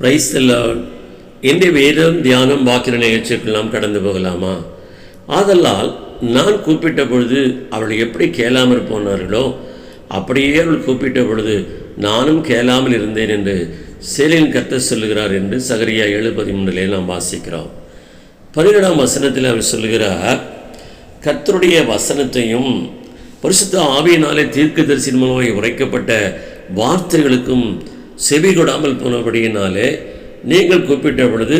Price எல்லாம் வேதம் தியானம் வாக்கிற நிகழ்ச்சிக்கெல்லாம் கடந்து போகலாமா? ஆதலால் நான் கூப்பிட்ட பொழுது அவள் எப்படி கேளாமற் போனார்களோ அப்படியே அவள் கூப்பிட்ட பொழுது நானும் கேளாமல் இருந்தேன் என்று சேலின் கத்த சொல்லுகிறார் என்று சகரியா ஏழு பதிமூன்றிலே நாம் வாசிக்கிறோம். பதினேழாம் வசனத்தில் அவர் சொல்லுகிறார் கர்த்தருடைய வசனத்தையும் பரிசுத்த ஆவியினாலே தீர்க்க தரிசனமாக உரைக்கப்பட்ட வார்த்தைகளுக்கும் செவி கொடாமல் போனபடியினாலே நீங்கள் கூப்பிட்ட பொழுது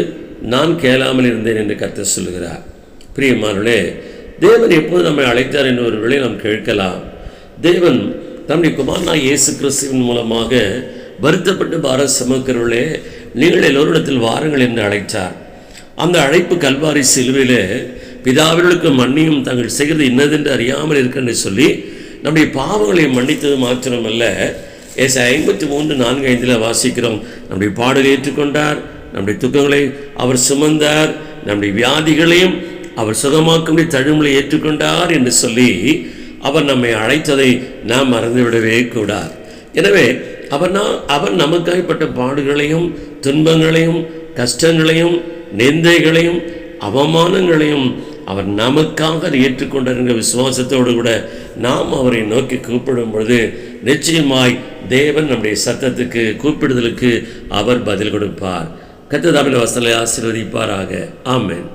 நான் கேளாமல் இருந்தேன் என்று கத்த சொல்லுகிறார். பிரியமானே தேவன் எப்போது நம்மை அழைத்தார் என்று ஒரு வேளை நாம் கேட்கலாம். தேவன் தம்முடைய குமாரனா இயேசு கிறிஸ்துவின் மூலமாக வருத்தப்பட்டு பார சுமக்கிறவர்களே நீங்கள் எல்லோரிடத்தில் வாருங்கள் என்று அழைத்தார். அந்த அழைப்பு கல்வாரி சிலுவையிலே பிதாவர்களுக்கு மன்னியும் தங்கள் செய்கிறது இன்னதென்று அறியாமல் இருக்கென்று சொல்லி நம்முடைய பாவங்களை மன்னித்தது மாத்திரமல்ல ஏச ஐம்பத்தி மூன்று நான்கு ஐந்தில் வாசிக்கிறோம். நம்முடைய பாடலை ஏற்றுக்கொண்டார் நம்முடைய துக்கங்களை அவர் சுமந்தார் நம்முடைய வியாதிகளையும் அவர் சுகமாக்கும்படி தழுமலை ஏற்றுக்கொண்டார் என்று சொல்லி அவர் நம்மை அழைத்ததை நாம் மறந்துவிடவே கூடாது. எனவே அவர் நான் அவர் நமக்காகப்பட்ட பாடுகளையும் துன்பங்களையும் கஷ்டங்களையும் நிந்தைகளையும் அவமானங்களையும் அவர் நமக்காக ஏற்றுக்கொண்டார் என்ற விசுவாசத்தோடு கூட நாம் அவரை நோக்கி கூப்பிடும் பொழுது நிச்சயமாய் தேவன் நம்முடைய சத்தத்துக்கு கூப்பிடுதலுக்கு அவர் பதில் கொடுப்பார். கத்ததாமில் வசலை ஆசீர்வதிப்பாராக. ஆமேன்.